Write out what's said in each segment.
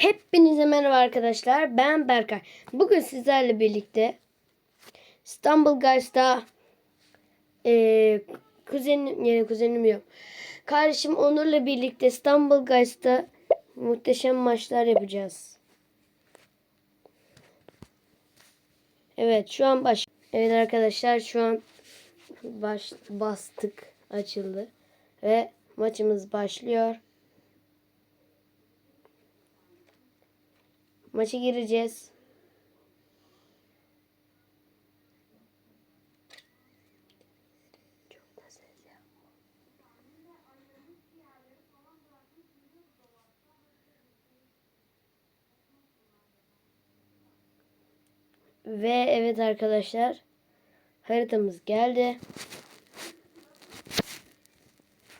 Hepinize merhaba arkadaşlar. Ben Berkay. Bugün sizlerle birlikte İstanbul Guys'ta eee kuzenim, yani kuzenim yok. Kardeşim Onur'la birlikte İstanbul Guys'ta muhteşem maçlar yapacağız. Evet şu an baş. Evet arkadaşlar şu an baş bastık açıldı ve maçımız başlıyor. Maça gireceğiz. Ve evet arkadaşlar haritamız geldi.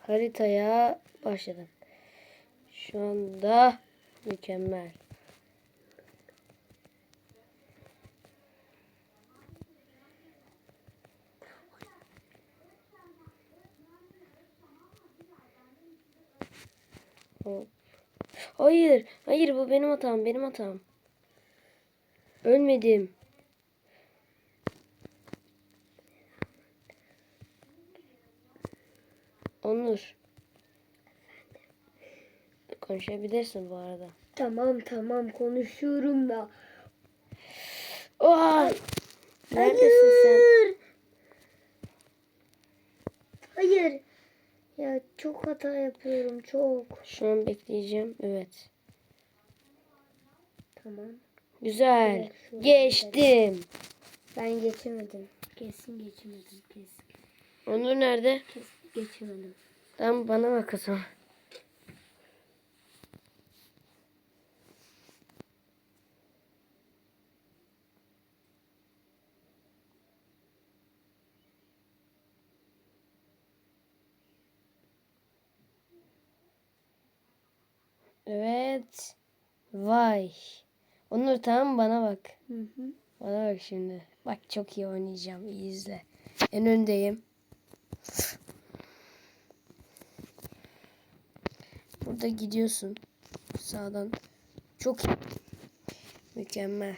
Haritaya başladım. Şu anda mükemmel. Hop. Hayır, hayır bu benim hatam, benim hatam. Ölmedim. Onur. Konuşabilirsin bu arada. Tamam tamam konuşuyorum da. Oha! Neredesin sen? Hayır. Ya çok hata yapıyorum çok. Şu an bekleyeceğim. Evet. Tamam. Güzel. Evet, şurada Geçtim. Ben geçemedim. Kesin geçemedim. Kesin. Onur nerede? Kesin geçemedim. Tamam bana bak o zaman. Evet. Vay. Onur tamam bana bak. Hı hı. Bana bak şimdi. Bak çok iyi oynayacağım. İyi izle. En öndeyim. Burada gidiyorsun. Sağdan. Çok iyi. Mükemmel.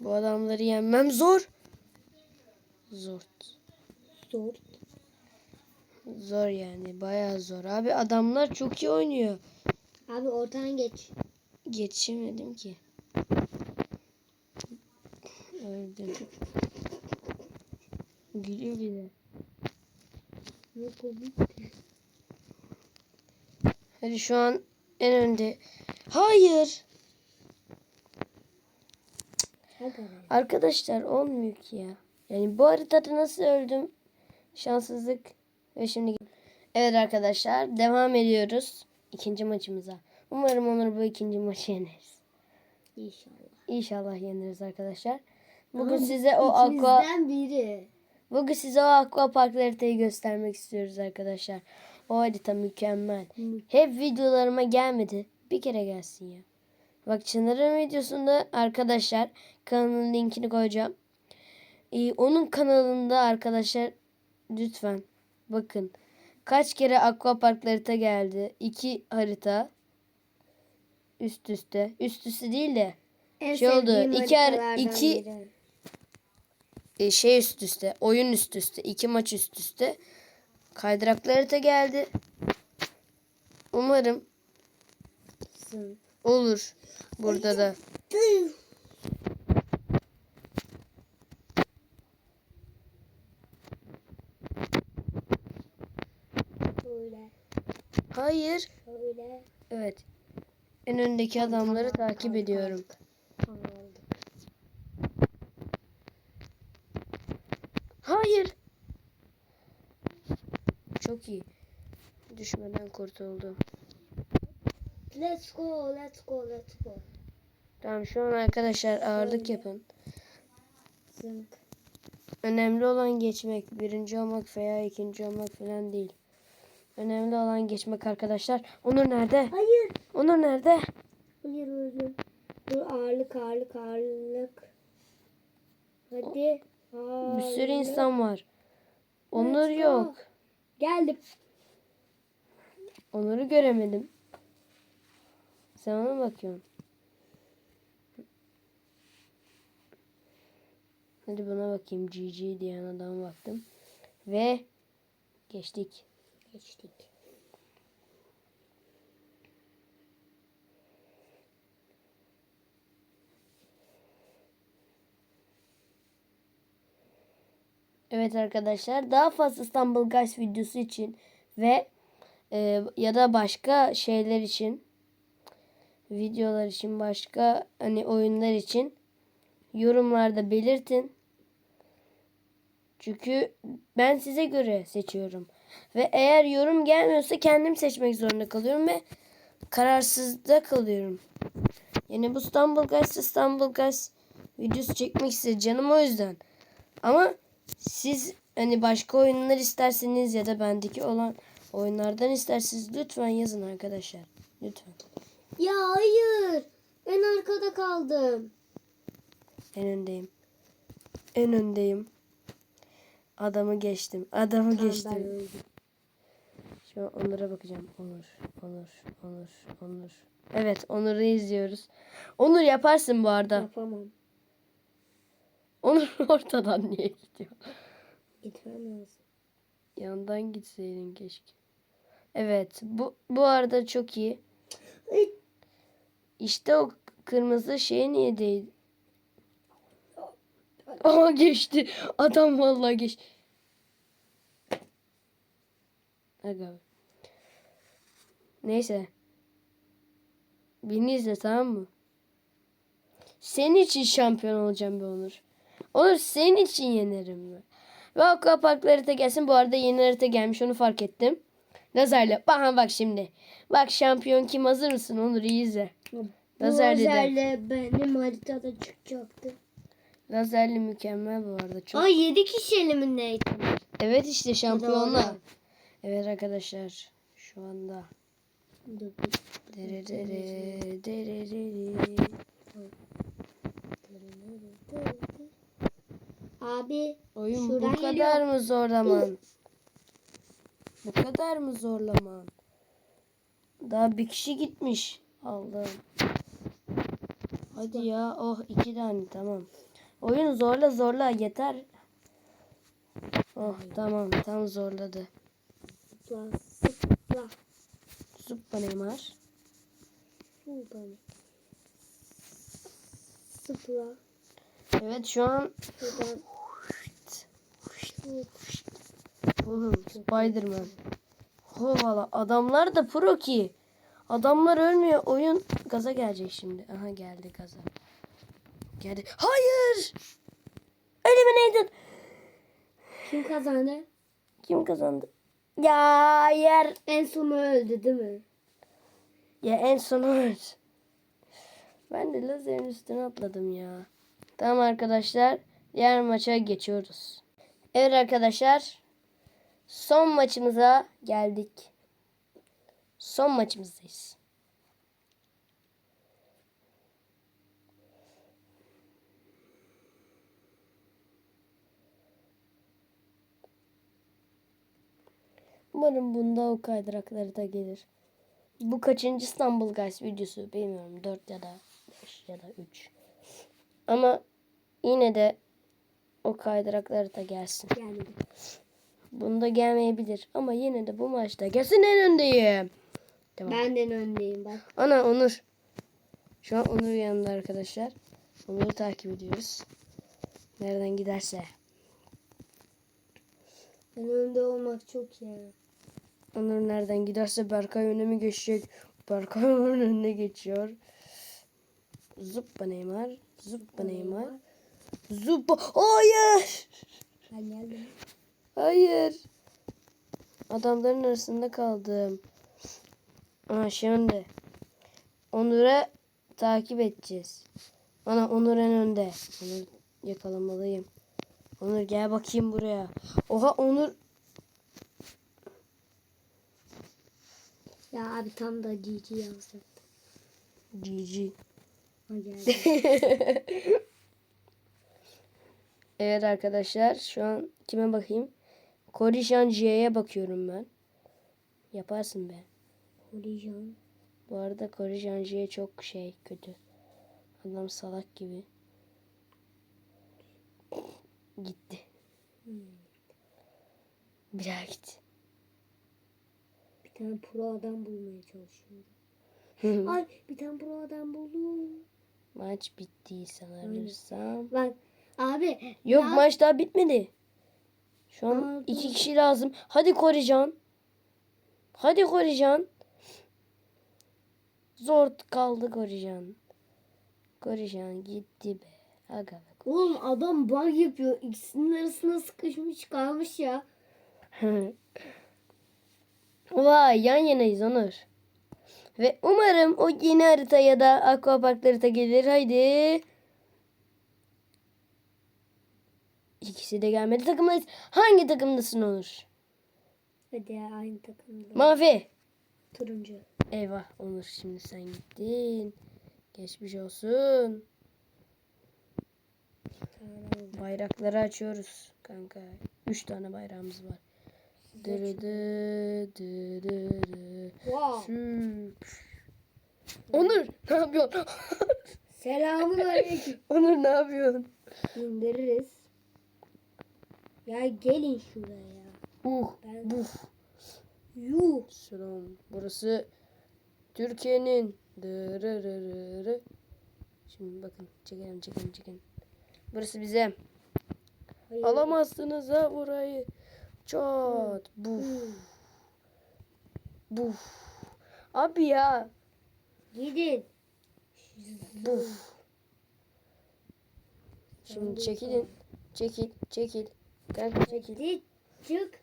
Bu adamları yenmem zor. Zor. Zor. Zor yani. Bayağı zor. Abi adamlar çok iyi oynuyor. Abi oradan geç. Geçemedim ki. Öldüm. Gülüyor bir de. Ne komik. Hadi şu an en önde. Hayır. Arkadaşlar olmuyor ki ya. Yani bu haritada nasıl öldüm? Şanssızlık. Ve şimdi Evet arkadaşlar devam ediyoruz ikinci maçımıza. Umarım Onur bu ikinci maçı yeneriz. İnşallah. İnşallah yeneriz arkadaşlar. Bugün Ama size o aqua biri. bugün size o aqua park haritayı göstermek istiyoruz arkadaşlar. O harita mükemmel. Mü- Hep videolarıma gelmedi. Bir kere gelsin ya. Bak Çınar'ın videosunda arkadaşlar kanalın linkini koyacağım. Ee, onun kanalında arkadaşlar lütfen bakın. Kaç kere aquapark harita geldi. İki harita. Üst üste. Üst üste değil de En Şey oldu, iki ar- haritalardan iki- biri. e, şey üst üste. Oyun üst üste. iki maç üst üste. Kaydıraklı harita geldi. Umarım olur. Burada da. Şöyle. Hayır. Şöyle. Evet. En öndeki adamları takip ediyorum. Hayır. Çok iyi. Düşmeden kurtuldum. Let's go, let's go, let's go. Tamam şu an arkadaşlar ağırlık yapın. Zınk. Önemli olan geçmek. Birinci olmak veya ikinci olmak falan değil. Önemli olan geçmek arkadaşlar. Onur nerede? Hayır. Onur nerede? Hayır öldüm. Dur ağırlık ağırlık ağırlık. Hadi. Bir sürü ağırlık. insan var. Onur go. yok. Geldim. Onur'u göremedim. Sen ona bakıyorsun? Hadi buna bakayım. GG diyen adama baktım. Ve geçtik. Geçtik. Evet arkadaşlar daha fazla İstanbul Guys videosu için ve e, ya da başka şeyler için videolar için başka hani oyunlar için yorumlarda belirtin. Çünkü ben size göre seçiyorum. Ve eğer yorum gelmiyorsa kendim seçmek zorunda kalıyorum ve kararsızda kalıyorum. Yani bu İstanbul Guys İstanbul Guys videosu çekmek istedi canım o yüzden. Ama siz hani başka oyunlar isterseniz ya da bendeki olan oyunlardan isterseniz lütfen yazın arkadaşlar. Lütfen. Ya hayır. Ben arkada kaldım. En öndeyim. En öndeyim. Adamı geçtim. Adamı Tamam, geçtim. Şu an Onur'a bakacağım. Onur, Onur, Onur, Onur. Evet Onur'u izliyoruz. Onur yaparsın bu arada. Yapamam. Onur ortadan niye gidiyor? Gitmem lazım. Yandan gitseydin keşke. Evet bu, bu arada çok iyi. İşte o kırmızı şey niye değil? Aa geçti. Adam vallahi geçti. Aga. Neyse. Beni izle tamam mı? Senin için şampiyon olacağım be Onur. Onur senin için yenerim ben. Ve aquaparklı harita gelsin. Bu arada yeni harita gelmiş onu fark ettim. Lazerle. Bak bak şimdi. Bak şampiyon kim hazır mısın Onur iyi izle. Bu de. lazerle benim haritada çıkacaktı. Lazerli mükemmel bu arada. Çok Ay 7 kişi elimindeydi. Evet işte şampiyonlar. Evet arkadaşlar şu anda. Abi Oyun bu kadar geliyor. mı zorlaman? Bu kadar mı zorlaman? Daha bir kişi gitmiş. Allah'ım. Hadi ya. Oh iki tane tamam. Oyun zorla zorla yeter. Oh tamam tam zorladı. zıpla zıpla Zuppa Neymar. zıpla. Zıpla. Evet şu an Şuradan. Oğlum Spiderman. Hovala adamlar da pro ki. Adamlar ölmüyor. Oyun gaza gelecek şimdi. Aha geldi gaza. Geldi. Hayır. Eliminated. Kim kazandı? Kim kazandı? Ya yer. En sonu öldü değil mi? Ya en son öldü. Ben de lazerin üstüne atladım ya. Tamam arkadaşlar. Diğer maça geçiyoruz. Evet arkadaşlar. Son maçımıza geldik. Son maçımızdayız. Umarım bunda o kaydırakları da gelir. Bu kaçıncı İstanbul Guys videosu bilmiyorum. 4 ya da 5 ya da 3. Ama yine de o kaydırakları da gelsin. Yani. Bunda gelmeyebilir ama yine de bu maçta gelsin en öndeyim. Tamam. Benden öndeyim bak. Ana Onur. Şu an Onur yanında arkadaşlar. Onur'u takip ediyoruz. Nereden giderse. Ben önde olmak çok iyi. Onur nereden giderse Berkay öne mi geçecek? Berkay Onur'un önüne geçiyor. Zuppa Neymar. Zuppa Neymar. Zuppa. Hayır. Ben geldim. Hayır. Adamların arasında kaldım. Aha şimdi. Onur'a takip edeceğiz. Ana Onur en önde. Onur yakalamalıyım. Onur gel bakayım buraya. Oha Onur. Ya abi tam da GG yazdım. GG. Evet arkadaşlar şu an kime bakayım? Korişan J'ye bakıyorum ben. Yaparsın be. Holijan. Bu arada Kore Janji'ye çok şey kötü. Adam salak gibi. Gitti. Bir daha gitti. Bir tane pro adam bulmaya çalışıyorum. Ay bir tane pro adam buldum. Maç bitti sanırsam. Bak abi. Yok ya- maç daha bitmedi. Şu an Aa, iki kişi lazım. Hadi Korican. Hadi Korican. Zor kaldı Korican. Korican gitti be. Aga be. Oğlum adam bug yapıyor. İkisinin arasına sıkışmış kalmış ya. Vay yan yanayız Onur. Ve umarım o yeni harita ya da aquapark harita gelir. Haydi. İkisi de gelmedi. Takımdayız. Hangi takımdasın Onur? Hadi aynı takımda. Mavi. Turuncu. Eyvah Onur şimdi sen gittin. Geçmiş olsun. Bayrakları açıyoruz kanka. Üç tane bayrağımız var. Wow. Onur ne yapıyorsun? Selamun aleyküm. Onur ne yapıyorsun? İndiririz. Ya gelin şuraya. Uh, Ben- buf. Yuh. Selam. Burası Türkiye'nin. Şimdi bakın çekelim çekelim çekelim. Burası bize. Hayır. Alamazsınız ha burayı. Çat. Buf. Buf. Abi ya. Gidin. Buf. Şimdi çekilin. Çekil. Çekil. Kanka çekil. Çık.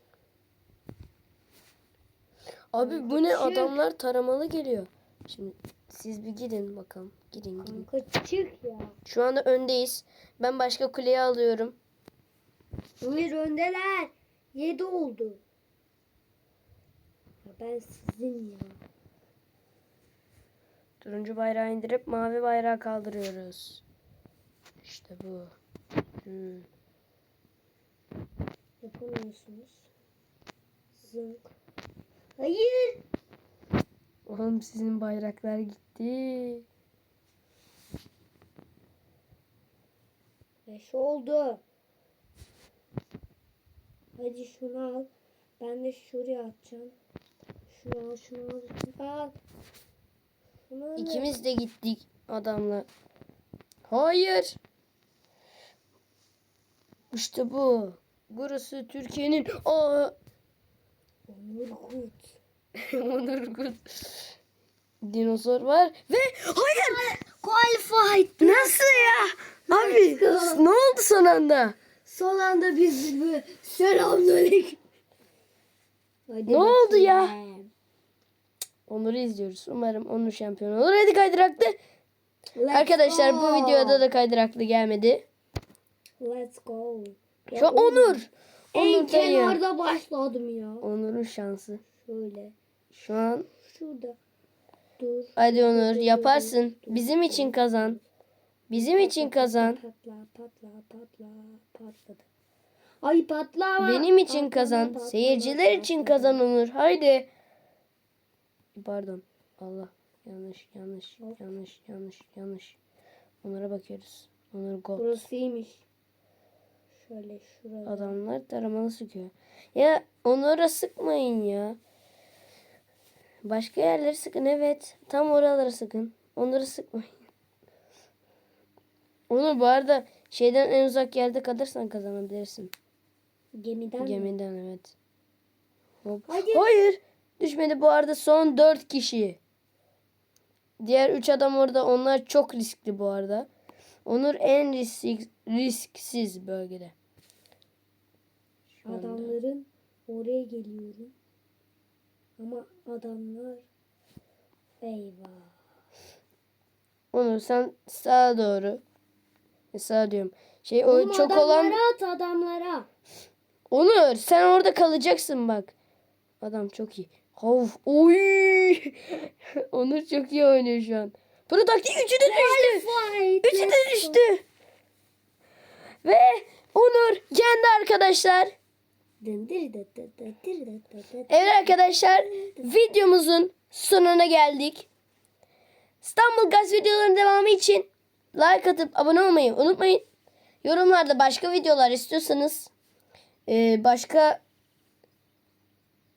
Abi bu ne adamlar taramalı geliyor. Şimdi siz bir gidin bakalım. Gidin gidin. Kanka çık ya. Şu anda öndeyiz. Ben başka kuleyi alıyorum. Ömer öndeler. Yedi oldu. Ya ben sizin ya. Turuncu bayrağı indirip mavi bayrağı kaldırıyoruz. İşte bu. Hı. Yapamıyorsunuz. Zınk. Hayır. Oğlum sizin bayraklar gitti. Beş oldu. Hadi şunu al. Ben de şuraya atacağım. Şunu al, şunu al, şunu al. Şunu al. İkimiz de gittik adamla. Hayır. İşte bu. Burası Türkiye'nin Aa, Onur Kut. Onur Kut. Dinozor var ve hayır. Qualified. Nasıl ya? Abi ne oldu son anda? Son anda biz böyle selamünaleyküm. Hadi Ne oldu ya? Onur'u izliyoruz. Umarım Onur şampiyon olur. Hadi kaydıraklı. Let's Arkadaşlar bu go. videoda da kaydıraklı gelmedi. Let's go. Şu an Onur. En Onur kenarda başladım ya. Onur'un şansı. Şöyle. Şu an Şurada. Dur. hadi Onur yaparsın. Bizim için kazan. Bizim için kazan. Patla patla patla patladı. Ay patla. Benim için Patlama, kazan. patlama, Seyirciler için patlama. kazan Onur. Haydi. Pardon. Allah. Yanlış, yanlış, yanlış, yanlış, yanlış. Onur'a bakıyoruz. Onur gol. Burasıymış. Şöyle şuraya. Adamlar taramalı sıkıyor. Ya Onur'a sıkmayın ya. Başka yerleri sıkın evet. Tam oralara sıkın. Onur'a sıkmayın. Onur bu arada şeyden en uzak yerde kalırsan kazanabilirsin. Gemiden mi? Gemiden evet. Hop. Hadi. Hayır. Düşmedi bu arada son 4 kişi. Diğer 3 adam orada. Onlar çok riskli bu arada. Onur en risk, risksiz bölgede. Şu anda. Adamların oraya geliyorum. Ama adamlar eyvah. Onur sen sağa doğru. Sağa diyorum. Şey o Oğlum çok adamlara olan at adamlara. Onur sen orada kalacaksın bak. Adam çok iyi. Of. Oy. Onur çok iyi oynuyor şu an. Pro taktik üçü de düştü. Üçü de düştü. Ve Onur yendi arkadaşlar. Evet arkadaşlar videomuzun sonuna geldik. İstanbul Gaz videolarının devamı için like atıp abone olmayı unutmayın. Yorumlarda başka videolar istiyorsanız e, başka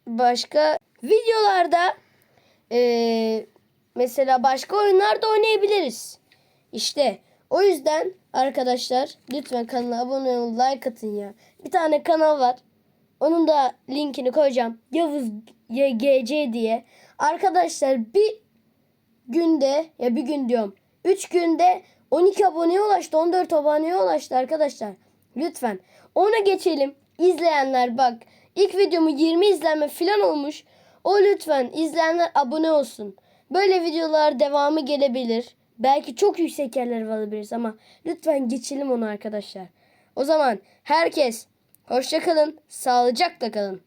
başka videolarda e, mesela başka oyunlarda oynayabiliriz. İşte o yüzden arkadaşlar lütfen kanala abone olun like atın ya. Bir tane kanal var. Onun da linkini koyacağım. Yavuz YGC diye. Arkadaşlar bir günde ya bir gün diyorum. 3 günde 12 aboneye ulaştı. 14 aboneye ulaştı arkadaşlar. Lütfen. Ona geçelim. İzleyenler bak. ilk videomu 20 izlenme falan olmuş. O lütfen izleyenler abone olsun. Böyle videolar devamı gelebilir. Belki çok yüksek yerlere alabiliriz ama lütfen geçelim onu arkadaşlar. O zaman herkes hoşça kalın, sağlıcakla kalın.